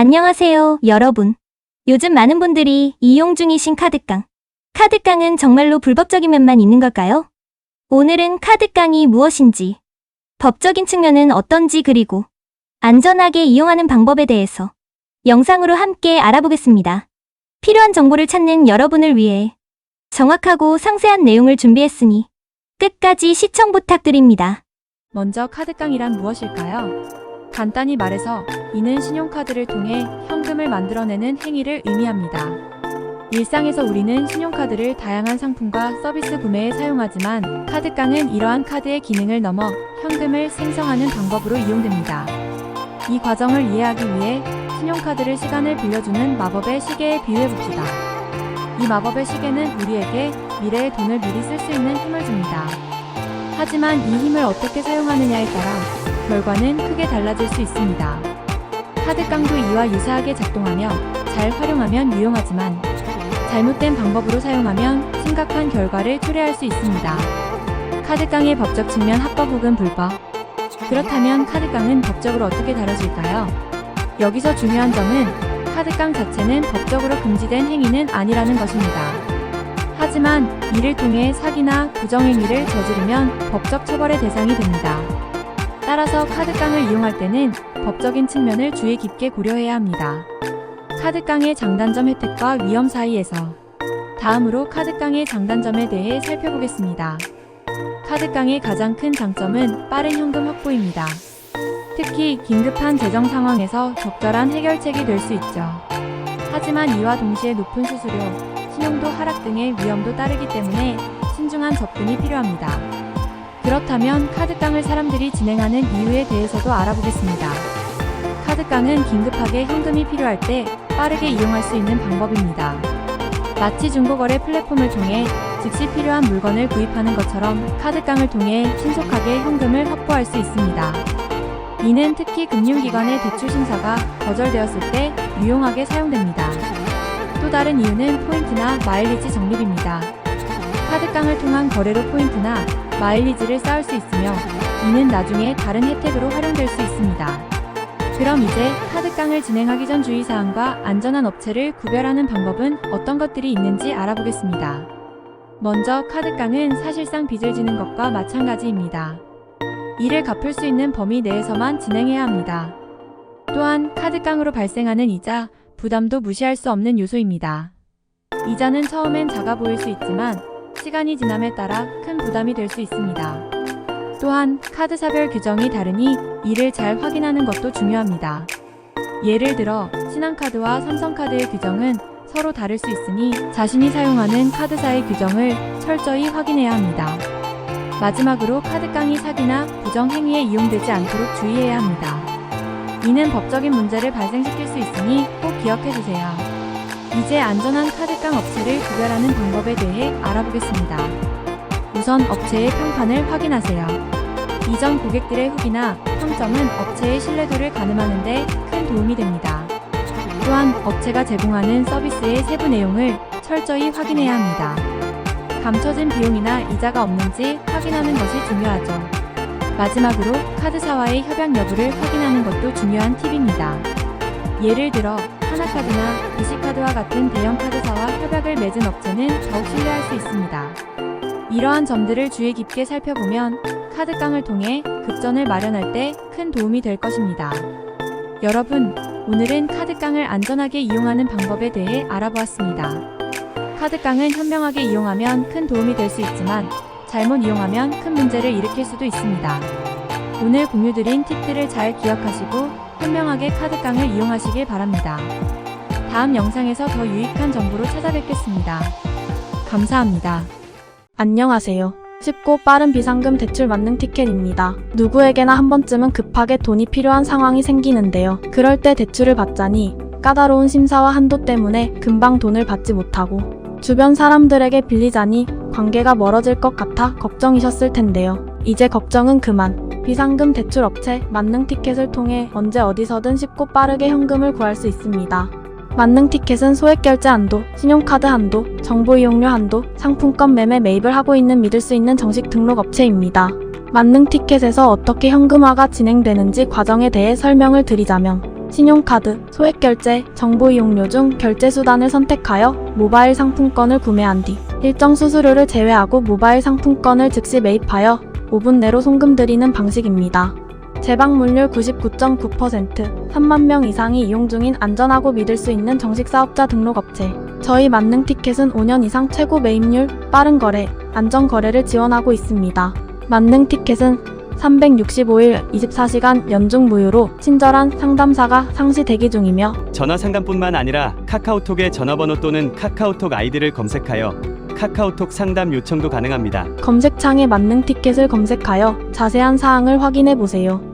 안녕하세요, 여러분. 요즘 많은 분들이 이용 중이신 카드깡. 카드깡은 정말로 불법적인 면만 있는 걸까요? 오늘은 카드깡이 무엇인지, 법적인 측면은 어떤지 그리고 안전하게 이용하는 방법에 대해서 영상으로 함께 알아보겠습니다. 필요한 정보를 찾는 여러분을 위해 정확하고 상세한 내용을 준비했으니 끝까지 시청 부탁드립니다. 먼저 카드깡이란 무엇일까요? 간단히 말해서 이는 신용카드를 통해 현금을 만들어내는 행위를 의미합니다. 일상에서 우리는 신용카드를 다양한 상품과 서비스 구매에 사용하지만 카드깡은 이러한 카드의 기능을 넘어 현금을 생성하는 방법으로 이용됩니다. 이 과정을 이해하기 위해 신용카드를 시간을 빌려주는 마법의 시계에 비유해봅시다. 이 마법의 시계는 우리에게 미래의 돈을 미리 쓸 수 있는 힘을 줍니다. 하지만 이 힘을 어떻게 사용하느냐에 따라 결과는 크게 달라질 수 있습니다. 카드깡도 이와 유사하게 작동하며 잘 활용하면 유용하지만 잘못된 방법으로 사용하면 심각한 결과를 초래할 수 있습니다. 카드깡의 법적 측면 합법 혹은 불법. 그렇다면 카드깡은 법적으로 어떻게 다뤄질까요? 여기서 중요한 점은 카드깡 자체는 법적으로 금지된 행위는 아니라는 것입니다. 하지만 이를 통해 사기나 부정행위를 저지르면 법적 처벌의 대상이 됩니다. 따라서 카드깡을 이용할 때는 법적인 측면을 주의 깊게 고려해야 합니다. 카드깡의 장단점 혜택과 위험 사이에서 다음으로 카드깡의 장단점에 대해 살펴보겠습니다. 카드깡의 가장 큰 장점은 빠른 현금 확보입니다. 특히 긴급한 재정 상황에서 적절한 해결책이 될 수 있죠. 하지만 이와 동시에 높은 수수료, 신용도 하락 등의 위험도 따르기 때문에 신중한 접근이 필요합니다. 그렇다면 카드깡을 사람들이 진행하는 이유에 대해서도 알아보겠습니다. 카드깡은 긴급하게 현금이 필요할 때 빠르게 이용할 수 있는 방법입니다. 마치 중고거래 플랫폼을 통해 즉시 필요한 물건을 구입하는 것처럼 카드깡을 통해 신속하게 현금을 확보할 수 있습니다. 이는 특히 금융기관의 대출 심사가 거절되었을 때 유용하게 사용됩니다. 또 다른 이유는 포인트나 마일리지 적립입니다. 카드깡을 통한 거래로 포인트나 마일리지를 쌓을 수 있으며 이는 나중에 다른 혜택으로 활용될 수 있습니다. 그럼 이제 카드깡을 진행하기 전 주의사항과 안전한 업체를 구별하는 방법은 어떤 것들이 있는지 알아보겠습니다. 먼저 카드깡은 사실상 빚을 지는 것과 마찬가지입니다. 이를 갚을 수 있는 범위 내에서만 진행해야 합니다. 또한 카드깡으로 발생하는 이자, 부담도 무시할 수 없는 요소입니다. 이자는 처음엔 작아 보일 수 있지만 시간이 지남에 따라 큰 부담이 될 수 있습니다. 또한 카드사별 규정이 다르니 이를 잘 확인하는 것도 중요합니다. 예를 들어 신한카드와 삼성카드의 규정은 서로 다를 수 있으니 자신이 사용하는 카드사의 규정을 철저히 확인해야 합니다. 마지막으로 카드 깡이 사기나 부정 행위에 이용되지 않도록 주의해야 합니다. 이는 법적인 문제를 발생시킬 수 있으니 꼭 기억해 주세요. 이제 안전한 카드 깡 업체를 구별하는 방법에 대해 알아보겠습니다. 우선 업체의 평판을 확인하세요. 이전 고객들의 후기나 평점은 업체의 신뢰도를 가늠하는 데 큰 도움이 됩니다. 또한 업체가 제공하는 서비스의 세부 내용을 철저히 확인해야 합니다. 감춰진 비용이나 이자가 없는지 확인하는 것이 중요하죠. 마지막으로 카드사와의 협약 여부를 확인하는 것도 중요한 팁입니다. 예를 들어 하나카드나 이시카드와 같은 대형 카드사와 협약을 맺은 업체는 더욱 신뢰할 수 있습니다. 이러한 점들을 주의 깊게 살펴보면 카드깡을 통해 급전을 마련할 때 큰 도움이 될 것입니다. 여러분, 오늘은 카드깡을 안전하게 이용하는 방법에 대해 알아보았습니다. 카드깡은 현명하게 이용하면 큰 도움이 될 수 있지만 잘못 이용하면 큰 문제를 일으킬 수도 있습니다. 오늘 공유드린 팁들을 잘 기억하시고 현명하게 카드깡을 이용하시길 바랍니다. 다음 영상에서 더 유익한 정보로 찾아뵙겠습니다. 감사합니다. 안녕하세요. 쉽고 빠른 비상금 대출 만능 티켓입니다. 누구에게나 한 번쯤은 급하게 돈이 필요한 상황이 생기는데요. 그럴 때 대출을 받자니 까다로운 심사와 한도 때문에 금방 돈을 받지 못하고 주변 사람들에게 빌리자니 관계가 멀어질 것 같아 걱정이셨을 텐데요. 이제 걱정은 그만. 비상금 대출 업체 만능 티켓을 통해 언제 어디서든 쉽고 빠르게 현금을 구할 수 있습니다. 만능 티켓은 소액 결제 한도, 신용카드 한도, 정보 이용료 한도, 상품권 매매 매입을 하고 있는 믿을 수 있는 정식 등록 업체입니다. 만능 티켓에서 어떻게 현금화가 진행되는지 과정에 대해 설명을 드리자면 신용카드, 소액결제, 정보 이용료 중 결제 수단을 선택하여 모바일 상품권을 구매한 뒤 일정 수수료를 제외하고 모바일 상품권을 즉시 매입하여 5분 내로 송금 드리는 방식입니다. 재방문율 99.9%, 3만 명 이상이 이용 중인 안전하고 믿을 수 있는 정식 사업자 등록 업체. 저희 만능 티켓은 5년 이상 최고 매입률, 빠른 거래, 안전 거래를 지원하고 있습니다. 만능 티켓은 365일 24시간 연중 무휴로 친절한 상담사가 상시 대기 중이며 전화 상담뿐만 아니라 카카오톡에 전화번호 또는 카카오톡 아이디를 검색하여 카카오톡 상담 요청도 가능합니다. 검색창에 만능 티켓을 검색하여 자세한 사항을 확인해 보세요.